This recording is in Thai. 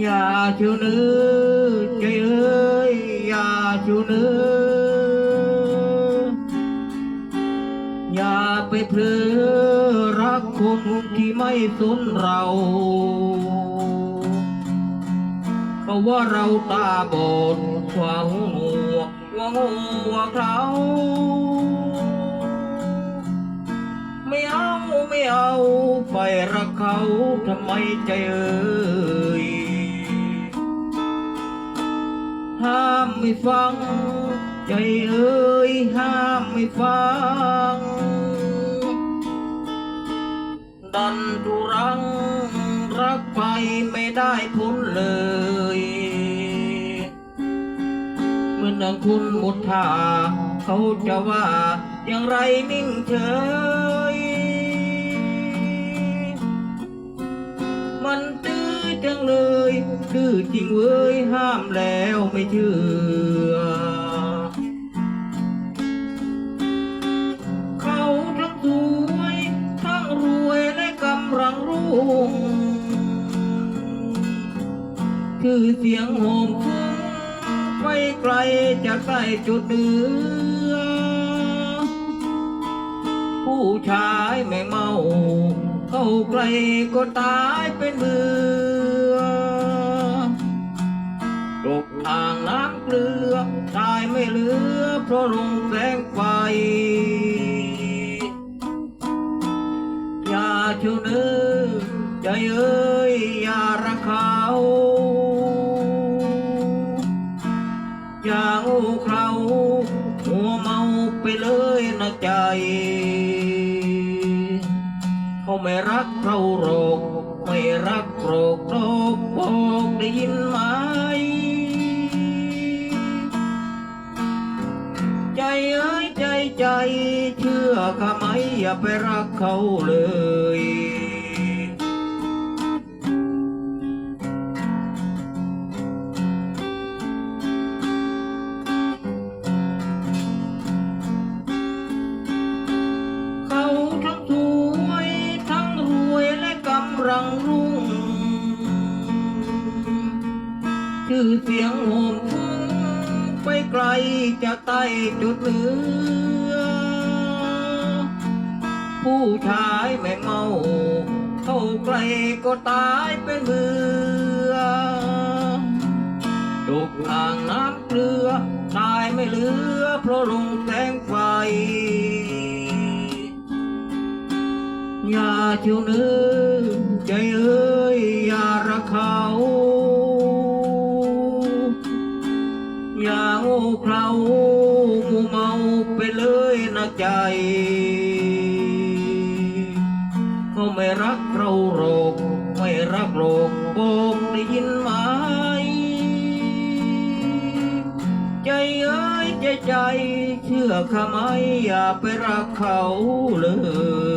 อย่าชูนื้อใจเอ้ยอย่าชูนื้ออย่าไปเพลิรักคนที่ไม่สนเราเพราะว่าเราตาบอดกว่าหัวว่าหัวเขาไม่เอาไม่เอาไปรักเขาทำไมใจเอ่ย ห้ามไม่ฟัง ใจเอ่ยห้ามไม่ฟัง ดันทุรัง รักไปไม่ได้ผลเลย เมื่อนังคุณหมดท่าเขาจะว่าอย่างไรนิ่งเฉยมันตื้ จังเลยดื้อจริงเว้ยห้ามแล้วไม่เชื่อ เขาทั้งสวยทั้งรวยและกำลังรุ่งคือเสียงโหมฟุ้งไม่ไกลจากใต้จุดเดือผู้ชายไม่เมา เข้าใกล้ก็ตายเป็นเบือ ราะลงแสงไฟอย่าเชื่อเนื้อใจเอ้ยอย่ารักเขาอย่างูเขาหัวเมาไปเลยนะใจ เขาไม่รักเราหรอกไม่รักหรอกหรกบอกได้ยิน เชื่อข้าไหมอย่าไปรักเขาเลย เขาทั้งสวยทั้งรวยและกำลังรุ่ง ชื่อเสียงโหมฟุ้งไปไกลจากใต้จุดเหนือ ผู้ชายไม่เมา เข้าใกล้ก็ตายเป็นเบือตกอ่างน้ำเกลือ ตายไม่เหลือ เพราะลงแสงไฟอย่าเชียวเนื้อใจเอ้ยอย่ารักเขา เขาไม่รักเราหรอกไม่รักหรอกบอกได้ยินไหม ใจเอ้ยใจใจ เชื่อข้าไหมอย่าไปรักเขาเลย